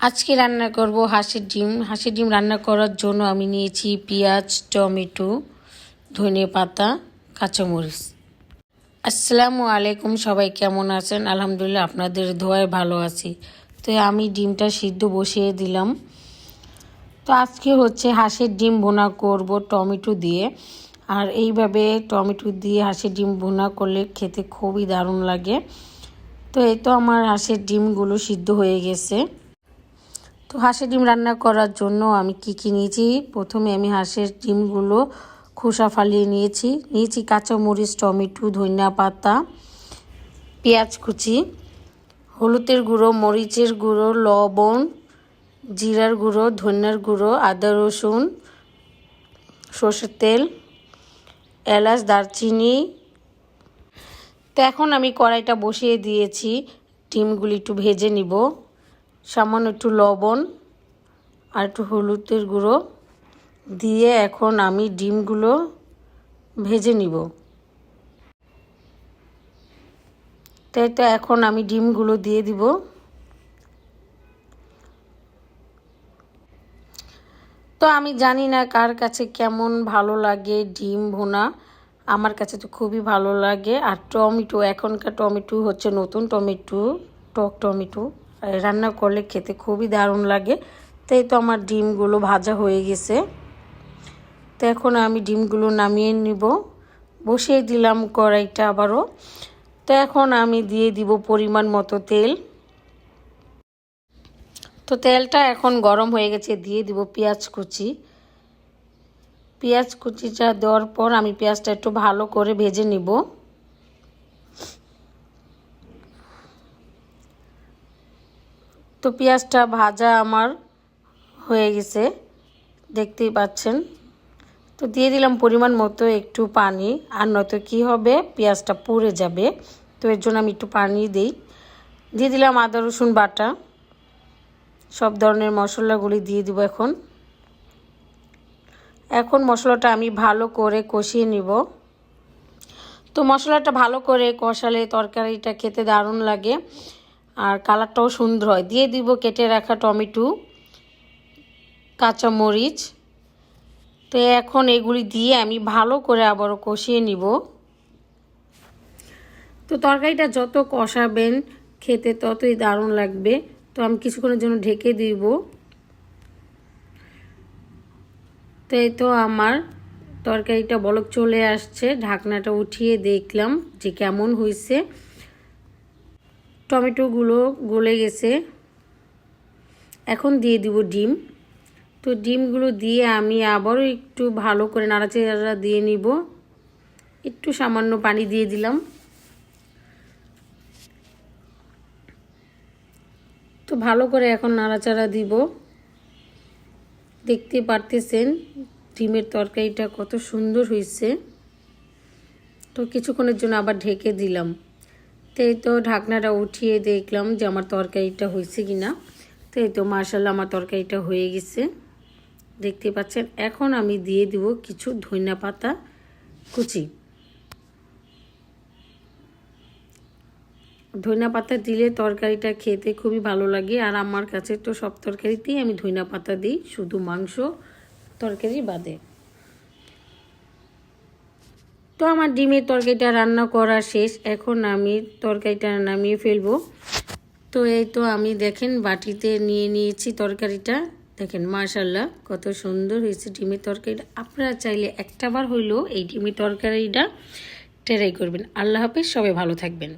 আজকে রান্না করব হাঁসের ডিম। হাঁসের ডিম রান্না করার জন্য আমি নিয়েছি পেঁয়াজ, টমেটো, ধনে পাতা, কাঁচামরিচ। আসসালামু আলাইকুম, সবাই কেমন আছেন? আলহামদুলিল্লাহ আপনাদের ধোয়ায় ভালো আছি। তো আমি ডিমটা সিদ্ধ বসিয়ে দিলাম। তো আজকে হচ্ছে হাঁসের ডিম ভুনা করব টমেটো দিয়ে। আর এইভাবে টমেটো দিয়ে হাঁসের ডিম ভুনা করলে খেতে খুবই দারুণ লাগে। তো এই তো আমার হাঁসের ডিমগুলো সিদ্ধ হয়ে গেছে। তো হাঁসের ডিম রান্না করার জন্য আমি কি কি নিয়েছি? প্রথমে আমি হাঁসের ডিমগুলো খোসা ফালিয়ে নিয়েছি। নিয়েছি কাঁচামরিচ, টমেটো, ধনিয়া পাতা, পেঁয়াজ কুচি, হলুদের গুঁড়ো, মরিচের গুঁড়ো, লবণ, জিরার গুঁড়ো, ধনিয়ার গুঁড়ো, আদা রসুন, সর্ষের তেল, এলাচ, দারচিনি। তো এখন আমি কড়াইটা বসিয়ে দিয়েছি। ডিমগুলি একটু ভেজে নিব। সামান্য একটু লবণ আর একটু হলুদের গুঁড়ো দিয়ে এখন আমি ডিমগুলো ভেজে নিব। তাই তো এখন আমি ডিমগুলো দিয়ে দিব। তো আমি জানি না কার কাছে কেমন ভালো লাগে ডিম ভুনা। আমার কাছে তো খুবই ভালো লাগে। আর টমেটো, এখনকার টমেটো হচ্ছে নতুন টমেটো, টক টমেটো। রান্না করলে খেতে খুবই দারুণ লাগে। তাই তো আমার ডিমগুলো ভাজা হয়ে গেছে। তো এখন আমি ডিমগুলো নামিয়ে নিব। বসিয়ে দিলাম কড়াইটা আবারও। তো এখন আমি দিয়ে দিব পরিমাণ মতো তেল। তো তেলটা এখন গরম হয়ে গেছে, দিয়ে দিব পেঁয়াজ কুচি। পেঁয়াজ কুচিটা দেওয়ার পর আমি পেঁয়াজটা একটু ভালো করে ভেজে নিব। তো পেঁয়াজটা ভাজা আমার হয়ে গেছে, দেখতেই পাচ্ছেন। তো দিয়ে দিলাম পরিমাণ মতো একটু পানি, আর নয়তো কী হবে, পেঁয়াজটা পুড়ে যাবে, তো এর জন্য আমি একটু পানি দিই। দিয়ে দিলাম আদা, রসুন, বাটা, সব ধরনের মশলাগুলি দিয়ে দিব এখন। এখন মশলাটা আমি ভালো করে কষিয়ে নিব। তো মশলাটা ভালো করে কষালে তরকারিটা খেতে দারুণ লাগে। আর কালারটাও সুন্দর হয়। দিয়ে দিব কেটে রাখা টমেটো, কাঁচামরিচ। তো এখন এগুলি দিয়ে আমি ভালো করে আবারও কষিয়ে নিব। তো তরকারিটা যত কষাবেন খেতে ততই দারুণ লাগবে। তো আমি কিছুক্ষণের জন্য ঢেকে দিব। তো এই তো আমার তরকারিটা বলক চলে আসছে। ঢাকনাটা উঠিয়ে দেখলাম যে কেমন হয়েছে। টমেটোগুলো গলে গেছে। এখন দিয়ে দিব ডিম। তো ডিমগুলো দিয়ে আমি আবারও একটু ভালো করে নাড়াচাড়া দিয়ে নিব। একটু সামান্য পানি দিয়ে দিলাম। তো ভালো করে এখন নাড়াচাড়া দিব। দেখতে পারতেছেন ডিমের তরকারিটা কত সুন্দর হয়েছে। তো কিছুক্ষণের জন্য আবার ঢেকে দিলাম। তো এই তো ঢাকনাটা উঠিয়ে দেখলাম যে আমার তরকারিটা হয়েছে কি না তো এই তো মার্শাল্লাহ আমার তরকারিটা হয়ে গেছে। দেখতে পাচ্ছেন, এখন আমি দিয়ে দিব কিছু ধনিয়া পাতা কুচি। ধনিয়া পাতা দিলে তরকারিটা খেতে খুবই ভালো লাগে, আর আমার কাছে তো সব তরকারিতেই আমি ধনিয়া পাতা দিই, শুধু মাংস তরকারি বাদে। তো আমার ডিমের তরকারিটা রান্না করা শেষ। এখন আমি তরকারিটা নামিয়ে ফেলব। তো এই তো আমি দেখেন বাটিতে নিয়ে নিয়েছি তরকারিটা। দেখেন মাশাল্লাহ কত সুন্দর হয়েছে ডিমের তরকারিটা। আপনারা চাইলে একটাবার হইলেও এই ডিমের তরকারিটা ট্রাই করবেন। আল্লাহ হাফেজ, সবাই ভালো থাকবেন।